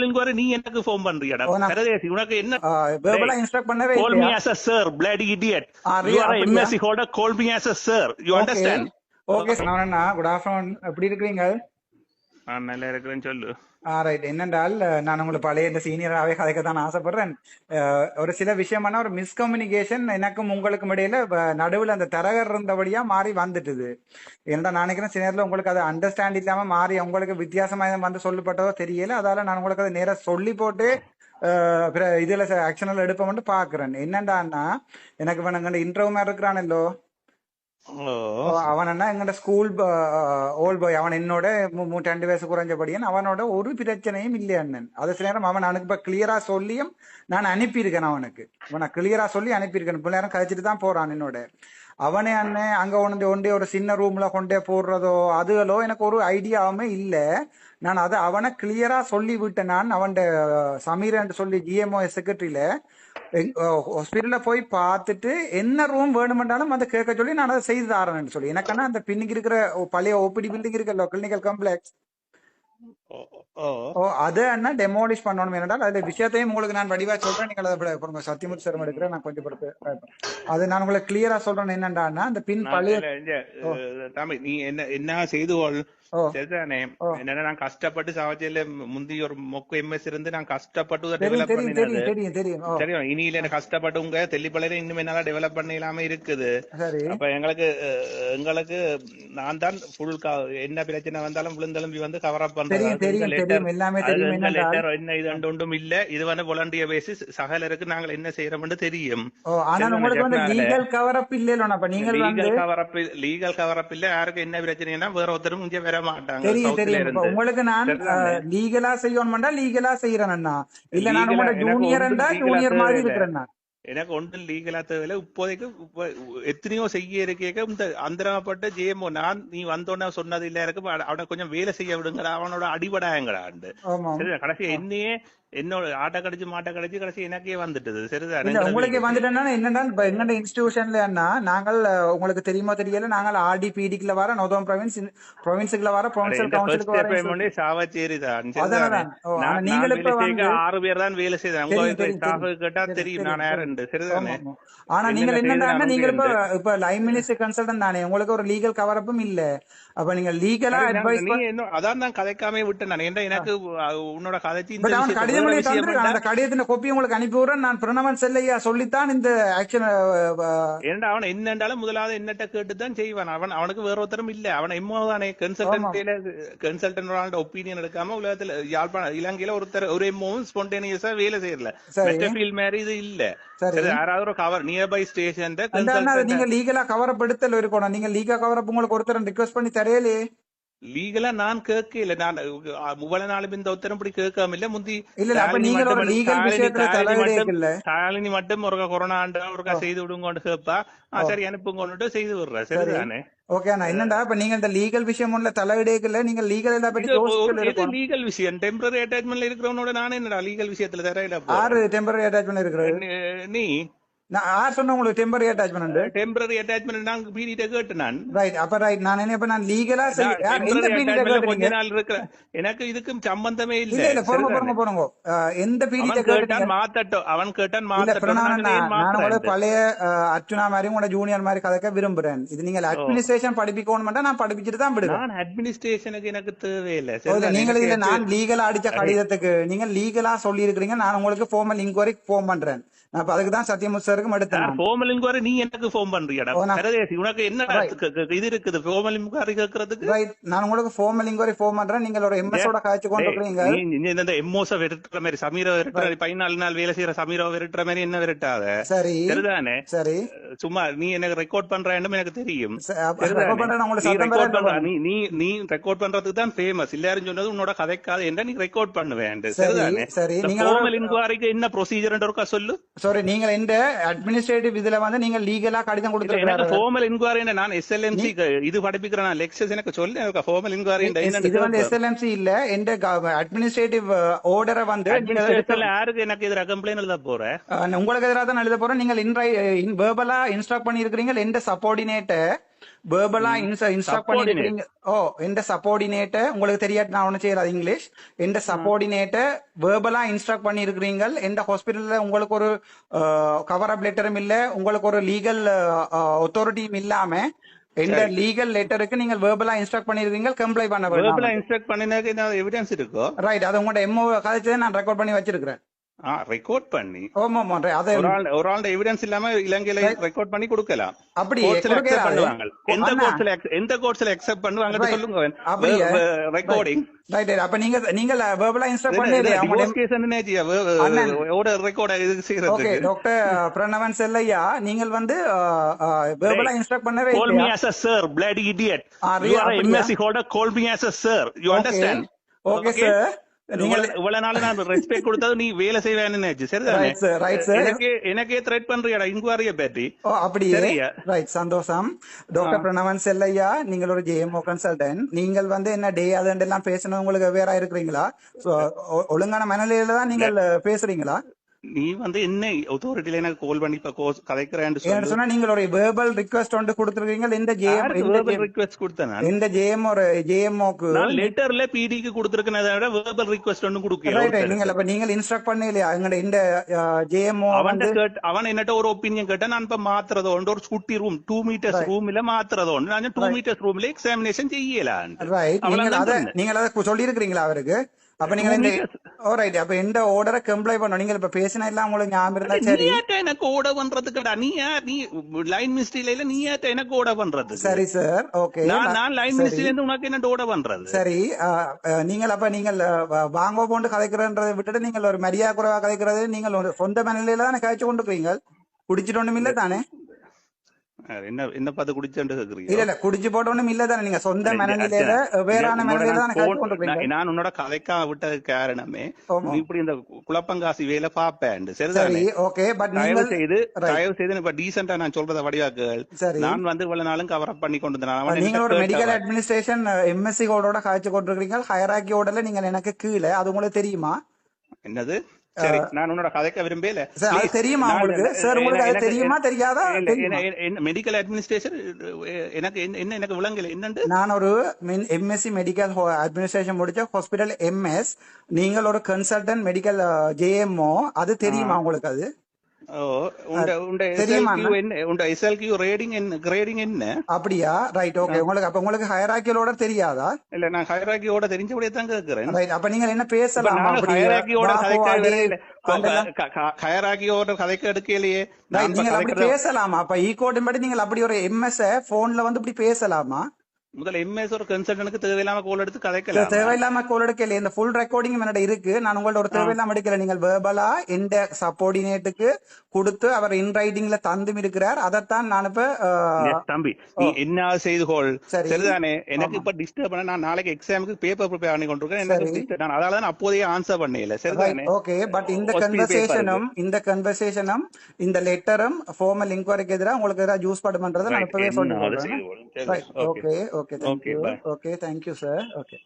inquiry நீ எனக்கு phone பண்றியாடா? பரதேசி உனக்கு என்ன? வேர்பலா இன்ஸ்ட்ரக்ட் பண்ணவே sir bloody idiot. Ah, you really? are a அப்படியா? MSc holder call me as a sir. You understand? Okay Anna good afternoon எப்படி இருக்கிறீங்க? நான் நல்லா இருக்கிறேன்னு சொல்லு. ரைட் என்னென்றால் நான் உங்களுக்கு பழைய இந்த சீனியராகவே கதைக்க தான் ஆசைப்படுறேன். ஒரு சில விஷயமான ஒரு மிஸ்கம்யூனிகேஷன் எனக்கும் உங்களுக்கும் இடையில நடுவில் அந்த தரகர் இருந்தபடியா மாறி வந்துட்டுது. ஏன்னா நான் நினைக்கிறேன் சில நேரத்தில் உங்களுக்கு அது அண்டர்ஸ்டாண்ட் இல்லாம மாறி உங்களுக்கு வித்தியாசமா வந்து சொல்லப்பட்டதோ தெரியல. அதால நான் உங்களுக்கு அதை நேராக சொல்லி போட்டு இதுல ஆக்ஷனில் எடுப்போம்னு பாக்குறேன் என்னண்டான்னா எனக்கு இவன் இன்டர்வியூ மாதிரி இருக்கிறானல்லோ ஓ அவன் என்ன எங்கட ஸ்கூல் ஓல்ட் பாய் அவன் என்னோட ரெண்டு வயசு குறைஞ்சபடியன் அவனோட ஒரு பிரச்சனையும் இல்லை அண்ணன். அது சில நேரம் அவன் அனுப்ப கிளியரா சொல்லியும் நான் அனுப்பியிருக்கேன் அவனுக்கு. அவனை கிளியரா சொல்லி அனுப்பியிருக்கேன். இப்ப நேரம் கழிச்சிட்டு தான் போறான் என்னோட. அவனே அண்ணன் அங்க ஒன்று ஒன்றே ஒரு சின்ன ரூம்ல கொண்டே போடுறதோ அதுகளோ எனக்கு ஒரு ஐடியாவுமே இல்லை. நான் அதை அவனை கிளியரா uh, சொல்லி விட்டேன் நான் அவன் சமீரன் சொல்லி ஜிஎம்ஓ செக்ரட்டரியில ஹாஸ்பிட்டல்ல போய் பார்த்துட்டு என்ன ரூம் வேணுமென்றாலும் அதை கேட்க சொல்லி நான் அதை செய்து தரேன்னு சொல்லி. எனக்கான அந்த பின்னுக்கு இருக்கிற பழைய ஓபிடி பில்டிங் இருக்குல்ல கிளினிக்கல் காம்ப்ளெக்ஸ் ஓ, அதை என்ன டெமோலிஷ் பண்ணணும். என்றால் அதுல விஷயத்தையும் உங்களுக்கு நான் வடிவா சொல்றேன். நீங்கள் அதை பாருங்க சத்தியமூர்த்தி சார் எடுக்கிறேன் நான் கொஞ்சம் பொறுத்து அது நான் உங்களுக்கு கிளியரா சொல்றேன் என்னண்டான்னா அந்த பின் பழைய தம்பி நீ என்ன என்ன செய்து கொள். சரிதானே. என்னன்னா நான் கஷ்டப்பட்டு சாவச்சியில முந்தி ஒரு மொக்க எம்எஸ் இருந்து நான் கஷ்டப்பட்டு டெவலப் பண்ணினது. தெரியும் எனக்கு கஷ்டப்பட்டு உங்க தெல்லிப்பள்ளையில இன்னும் என்னால டெவலப் பண்ண இல்லாம இருக்குது அப்ப எங்களுக்கு எங்களுக்கு நான் தான் ஃபுல் என்ன பிரச்சனை வந்தாலும் விழுந்தெலும்பி வந்து கவர் அப் தெரியும் தெரியும். எல்லாமே தெரியும் என்ன இது ஒன்றும் இல்ல. இது வந்து volunteer பேசிஸ் சகலருக்கு நாங்கள் என்ன செய்யறோம்னு தெரியும். ஓ சரிதானே உங்களுக்கு வந்து லீகல் கவர் அப் இல்லையில அப்ப வந்து legal cover up legal cover up இல்ல. யாருக்கு என்ன பிரச்சனைனா வேற ஒருத்தரும் இங்க வர மாட்டாங்க தெரியும் தெரியும். உங்களுக்கு நான் லீகலா செய்யணும்டா லீகலா செய்யறேன்னா இல்ல நான் உங்களோட லீகலா ஜூனியர் மாதிரி இருக்கிறேன் எனக்கு ஒன்றும் லீகலா தேவையில்ல. இப்போதைக்கு இப்ப எத்தனையோ செய்ய இருக்கேக்க இந்த அந்தரப்பட்ட ஜேமோ நான் நீ வந்தோன்னா சொன்னது இல்ல இருக்கு அவ- அவனை கொஞ்சம் வேலை செய்ய விடுங்கடா அவனோட அடிபடாயங்கடாண்டு ஆமாம். சரிதா கடைசி என்னையே என்னோட ஆட்டை கடிச்சு மாட்டை கடிச்சு கடைசி எனக்கே வந்துட்டது. சரிதானே உங்களுக்கு வந்துட்டேன்னா என்னன்னா இப்ப எங்கட இன்ஸ்டிடியூஷன்ல என்ன நாங்கள் உங்களுக்கு தெரியுமா தெரியல நாங்கள் ஆர்டி பிடிக்குள்ள வர நோதம் ப்ரொவின்ஸ் ப்ரொவின்ஸுக்குள்ள வர ஃபர்ஸ்ட் கவுன்சிலுக்கு சாவச்சேரி தான். நீங்கள் இப்ப ஆறு பேர் தான் வேலை செய்தேன் உங்க ஸ்டாஃப் கேட்டா தெரியும் நான் யாருண்டு சரிதானே ஆனா நீங்கள் என்னென்ன நீங்கள் இப்ப இப்ப லைன் மினிஸ்டர் கன்சல்டன் தானே. உங்களுக்கு ஒரு லீகல் கவரப்பும் இல்ல. அப்ப நீங்க லீகலா நாங்க அட்வைஸ் அதான் நான் கதைக்காம விட்டேன் நான். எனக்கு உன்னோட கதைச்சு பண்ணா அந்த கடிதத்தின் கொப்பி உங்களுக்கு அனுப்பி விடுறேன். நான் பிரணவன் செல்லையா சொல்லித்தான் இந்த ஆக்ஷன் ஏன்டா அவன் என்னண்டாலும் முதலாவது என்னட்ட கேட்டு தான் செய்வான். அவன் அவனுக்கு வேற ஒருத்தரும் இல்ல. அவன் எம்மோ தானே ஆமா கன்சல்டன்ட் கன்சல்டன்ட் ஒப்பீனியன் எடுக்காம உலகத்துல யாழ்ப்பாணம் இலங்கையில ஒருத்தர் ஒரு எம்மோவும் ஸ்பான்டேனியஸா வேலை செய்யல சரி. மெட்ட ஃபீல் மாதிரி இது இல்ல. யாராவது ஒரு கவர் நியர்பை ஸ்டேஷன் நீங்க லீகலா கவரப் எடுத்தல இருக்கணும் நீங்க லீகா கவரப் உங்களுக்கு ஒருத்தர் ரிக்வெஸ்ட் பண்ணி தரையலே லீகலா நான் கேட்கல நான் முவ்வளவு நாளும் இந்த உத்தரம் இப்படி கேட்காம இல்ல முந்தி ஒரு மட்டும் ஒரு கொரோனா ஆண்டு ஒருக்கா செய்து விடுங்கன்னு கேப்பா. சரி அனுப்புங்கன்னுட்டு செய்து விடுறேன் சரி. சரிதானே? ஓகே அண்ணா என்னண்டா இப்ப நீங்க இந்த லீகல் விஷயம் ஒண்ணுல தலையிடேக்குல்ல நீங்க லீகல் எல்லாம் இருக்கணும் லீகல் விஷயம்? டெம்பரரி அட்டாச்மெண்ட்ல இருக்கிறவனோட நானே என்னடா லீகல் விஷயத்துல தரையில ஆறு டெம்பரரி அட்டாச்மெண்ட் இருக்கிறது? நீ- நீ. நான் சொன்ன உங்களுக்கு டெம்பரரி அட்டாச்மெண்ட் டெம்பரரி அட்டாச்மெண்ட் நான் பீரியட கேட்டு நான் ரைட் அப்ப ரைட் நான் என்ன இப்ப நான் லீகலா கொஞ்ச கேட்டுறீங்க? நாள் இருக்கிற எனக்கு இதுக்கும் சம்பந்தமே இல்ல. இல்ல பொறுங்க அஹ், எந்த கேட்டான் மாத்தட்டும். அவன் மாத்தட்டும். நான் மாத்துறேன். பழைய அஹ், அர்ச்சுனா மாதிரி உங்களோட ஜூனியர் மாதிரி கதைக்க விரும்புறேன். இது நீங்க அட்மினிஸ்ட்ரேஷன் படிப்பிக்கணும் நான் படிப்பிச்சுட்டு தான் விடுவேன். நான் அட்மினிஸ்ட்ரேஷனுக்கு எனக்கு தேவையில்லை. ஓ இல்ல நான் லீகலா அடிச்ச கடிதத்துக்கு நீங்க லீகலா சொல்லி இருக்கிறீங்க நான் உங்களுக்கு ஃபார்மல் இன்கொயரிக்கு ஃபோன் பண்றேன். நான் அதுக்கு தான் சத்தியமுத் சாருக்கும் எடுத்தேன் ஃபோமல் இன்குவரி நீ எனக்கு ஃபோன் பண்றியாடா. பரதேசி உனக்கு என்ன இது இருக்குது? ஃபோமல் இன்குவரி கேட்கறதுக்கு ரைட் நான் உங்களுக்கு ஃபார்மல் இன்கொயரி ஃபோன் பண்றேன். நீங்கள் ஒரு எம்எஸ் ஏ, ஓட காய்ச்சி கொண்டு நீ இந்த எம்மோச விரட்டுற மாதிரி சமீர விரட்டுற ரைட் பதினாலு நாள் வேலை செய்யற சமீர விரட்டுற மாதிரி என்ன விரட்டாத? சரி. சரிதானே? சரி. சும்மா நீ எனக்கு ரெக்கார்ட் பண்றேன்னு எனக்கு தெரியும். நீ நீ நீ நீ ரெக்கார்ட் பண்றதுக்கு தான் ஃபேமஸ் எல்லாரும் சொன்னது உன்னோட கதைக்காது என்ன நீ ரெக்கார்ட் பண்ணுவேன் சரி சரிதானே? சரி. ஃபோமல் இன்குவரிக்கு என்ன ப்ரொசீஜர் சொல்லு. சாரி நீங்கள் இந்த அட்மினிஸ்ட்ரேட்டிவ் இதுல வந்து நீங்க லீகலா கடிதம் கொடுத்திருக்கிறாரு ஃபார்மல் இன்குவரி நான் எஸ்எல்எம்சி இது படிப்பிக்கிறேன். நான் லெக்சர்ஸ் எனக்கு சொல்லு எனக்கு ஃபார்மல் இன்குவரி இது வந்து எஸ்எல்எம்சி இல்ல எந்த அட்மினிஸ்ட்ரேட்டிவ் ஆர்டரை வந்து யாருக்கு எனக்கு எதிராக கம்ப்ளைண்ட் எழுத போற? அஹ் உங்களுக்கு எதிராக தான் எழுத போறோம் நீங்கள் இன் வேர்பலா இன்ஸ்ட்ரக்ட் பண்ணி இருக்கிறீங்க எந்த சப்பார்டினேட்ட வேர்பலா Subordinate. பண்ணிருக்கீங்க ஓ எந்த சப்போர்டினேட்ட உங்களுக்கு தெரியாது நான் ஒண்ணு செய்யறது இங்கிலீஷ். எந்த சப்போர்டினேட்ட வேர்பலா இன்ஸ்ட்ரக்ட் பண்ணிருக்கிறீங்க எந்த ஹாஸ்பிட்டல்ல உங்களுக்கு ஒரு கவர் அப் லெட்டரும் இல்ல உங்களுக்கு ஒரு லீகல் அத்தாரிட்டியும் இல்லாம எந்த லீகல் லெட்டருக்கு நீங்க வேர்பலா இன்ஸ்ட்ரக்ட் பண்ணிருக்கீங்க கம்ப்ளை பண்ண வேர்பலா இன்ஸ்ட்ரக்ட் பண்ணினதுக்கு என்ன எவிடன்ஸ் இருக்கோ? ரைட் அது உங்களோட எம்ஓ கதைச்சதை நான் ரெக்கார்ட் பண்ணி வச்சிருக்கிறேன். ரெக்கார்ட் பண்ணி. ஓமா ஆமா right. அது ஒரு ஆள் ஒரு எவிடன்ஸ் இல்லாம இலங்கையில ரெக்கார்ட் பண்ணி கொடுக்கலாம். அப்படி. பண்ணுவாங்க. எந்த அண்ணா. கோர்ட்ஸ்ல எந்த கோர்ட்ஸ்ல அக்செப்ட் பண்ணுவாங்க. சொல்லுங்க. அப்படியே. ரெக்கார்டிங் ரைட் ரைட் அப்ப நீங்க நீங்க வேர்பலா இன்ஸ்ட்ரக்ட் பண்ணி. ஓட ரெக்கார்ட் இது ஓகே செய்யறதுக்கு டாக்டர் பிரணவன் செல்லையா நீங்கள் வந்து வேர்பலா இன்ஸ்ட்ரக்ட் பண்ணவே call me இல்லையா? as a sir bloody idiot. you are a அப்படியா? MSc holder call me as a sir. You understand? Okay sir நீங்கள் இவ்வளவு- நாள் நான் ரெஸ்பெக்ட் கொடுத்தது நீ வேலை செய்வேன்னு. எனக்கே எனக்கே த்ரெட் பண்றியாடா இன்குவாரிய பற்றி ஓ அப்படியே? ரைட் சந்தோஷம். டாக்டர் பிரணவன் செல்லையா? நீங்கள் ஒரு ஜேஎம்ஓ கன்சல்டன்ட் நீங்கள் வந்து என்ன டே அதெல்லாம் பேசணும் உங்களுக்கு வேற இருக்கிறீங்களா? ஒழுங்கான மனநிலையில தான் நீங்கள் பேசுறீங்களா? நீ வந்து என்ன அத்தாரிட்டில எனக்கு கால் பண்ணி இப்ப கதைக்கிறேன்னு சொன்னா நீங்கள் ஒரு வேர்பல் ரிக்வெஸ்ட் ஒன்று கொடுத்துருக்கீங்க இந்த ஜேஎம் வேர்பல் ரிக்வெஸ்ட் கொடுத்தேன் இந்த ஜேஎம் ஒரு ஜேஎம்ஓக்கு நான் லெட்டர்ல பிடிக்கு கொடுத்திருக்கேன் விட வேர்பல் ரிக்வெஸ்ட் ரைட் ரைட் நீங்கள் அப்ப நீங்கள் இன்ஸ்ட்ரக்ட் பண்ணலையா? எங்கட இந்த ஜேஎம்ஓ அவன் வந்து கேட் அவன் என்னட்ட ஒரு ஒப்பீனியன் கேட்டா நான் இப்ப மாத்துறதோ உண்டு. ஒரு குட்டி ரூம் டூ மீட்டர்ஸ் ரூம்ல மாத்துறதோ உண்டு. நான் டூ மீட்டர்ஸ் ரூம்ல எக்ஸாமினேஷன் செய்யலாம் ரைட் நீங்கள் அத நீங்கள் அத சொல்லி இருக்கிறீங்களா அவருக்கு? அப்ப நீங்க இந்த ஓ ரைட் அப்ப எந்த ஆர்டரை கம்ப்ளை பண்ணணும்? நீங்கள் இப்ப பேசினா எல்லாம் உங்களுக்கு ஞாபகம் இருந்தா சரி. நீயாட்ட எனக்கு ஓட பண்றதுக்குடா நீ யார் நீ லைன் மினிஸ்ட்ரியில நீ யாட்ட எனக்கு ஓட பண்றது சரி சார் ஓகே நான் லைன் மினிஸ்ட்ரியில இருந்து உனக்கு என்ன ஓட பண்றது? சரி நீங்கள் அப்ப நீங்கள் அஹ், வாங்க போண்டு கதைக்கிறன்றதை விட்டுட்டு நீங்கள் ஒரு மரியாதை குறைவா கதைக்கிறது நீங்கள் சொந்த மனநிலையில தானே கதைச்சு கொண்டு இருக்கிறீங்க குடிச்சிட்டு ஒண்ணும் இல்ல தானே? என்ன என்ன பார்த்து குடிச்சேன்னு கேக்குறீங்க? இல்ல இல்ல குடிச்சு போட்ட ஒண்ணும் இல்ல தானே நீங்க சொந்த மனநிலையில வேறான மனநிலையில நான் தானே உன்னோட கதைக்காம விட்டது காரணமே இப்படி இந்த குழப்பங்காசி வேலை பாப்பேன் சரிதானே சரி ஓகே பட் நீங்கள் செய்து. தயவு செய்து இப்ப நான் சொல்றத வடிவாக்குகள் நான் வந்து இவ்வளவு நாளும் கவர் பண்ணி கொண்டு வந்தேன். அவன் நீங்க ஒரு என்கிட்ட மெடிக்கல். அட்மினிஸ்ட்ரேஷன் எம்எஸ்சி கோடோட காய்ச்சி கொண்டிருக்கிறீங்க ஹயராக்கி ஓடல நீங்க எனக்கு கீழே அது உங்களுக்கு தெரியுமா? என்னது? சரி நான் உன்னோட கதைக்க விரும்பல. அது தெரியுமா உங்களுக்கு? சார் உங்களுக்கு அது தெரியுமா தெரியாதா? மெடிக்கல் அட்மினிஸ்ட்ரேஷன் எனக்கு என்ன எனக்கு விளங்கல. என்னண்டு? நான் ஒரு எம்எஸ்சி மெடிக்கல் அட்மினிஸ்ட்ரேஷன் முடிச்ச ஹாஸ்பிட்டல் எம்எஸ் நீங்கள் ஒரு கன்சல்டன்ட் மெடிக்கல் ஜேஎம்ஓ அது தெரியுமா உங்களுக்கு அது? அப்படியா? ரைட் ஓகே உங்களுக்கு அப்ப உங்களுக்கு ஹயராக்கியோட தெரியாதா? இல்ல நான் ஹைராக்கியோட தெரிஞ்சபடியே தான் கேக்குறேன். ரைட் அப்ப நீங்கள் என்ன பேசலாம்? நாங்க ஹைராக்கியோட பாஹோ, கதைக்க. ஹைராக்கியோட எடுக்கலையே. அப்படி கதைக்கிறது- பேசலாமா? அப்ப ஈ கோடின் படி நீங்கள் அப்படி ஒரு எம்எஸ் போன்ல வந்து இப்படி பேசலாமா? முதல்ல எம்எஸ் ஒரு கன்சல்டனுக்கு தேவையில்லாம கோல் எடுத்து இல்ல, கதைக்கலாம் தேவையில்லாம கோல் எடுக்கல இந்த ஃபுல் ரெக்கார்டிங் என்னோட இருக்கு. நான் உங்கள்ட்ட ஒரு தேவையில்லாம எடுக்கல. நீங்கள் வேர்பலா இந்த சப்போர்டினேட்டுக்கு கொடுத்து அவர் இன் ரைட்டிங்ல தந்தும் இருக்கிறார். அதைத்தான் நான் இப்ப தம்பி நீ என்ன செய்து கொள். சரி. சரிதானே? எனக்கு இப்ப டிஸ்டர்ப் பண்ண நான் நாளைக்கு எக்ஸாமுக்கு பேப்பர் ப்ரிப்பேர் பண்ணி கொண்டிருக்கேன் எனக்கு நான் அதால தான் அப்போதையே ஆன்சர் பண்ணல. சரிதானே? ஓகே பட் இந்த கன்வர்சேஷனும் இந்த கன்வர்சேஷனும் இந்த லெட்டரும் ஃபார்மல் இன்கொயரிக்கு எதிராக உங்களுக்கு ஜூஸ் பட் பண்றதை நான் இப்பவே என்ன சொல்லி Okay, thank you. Okay, thank you, sir. Okay.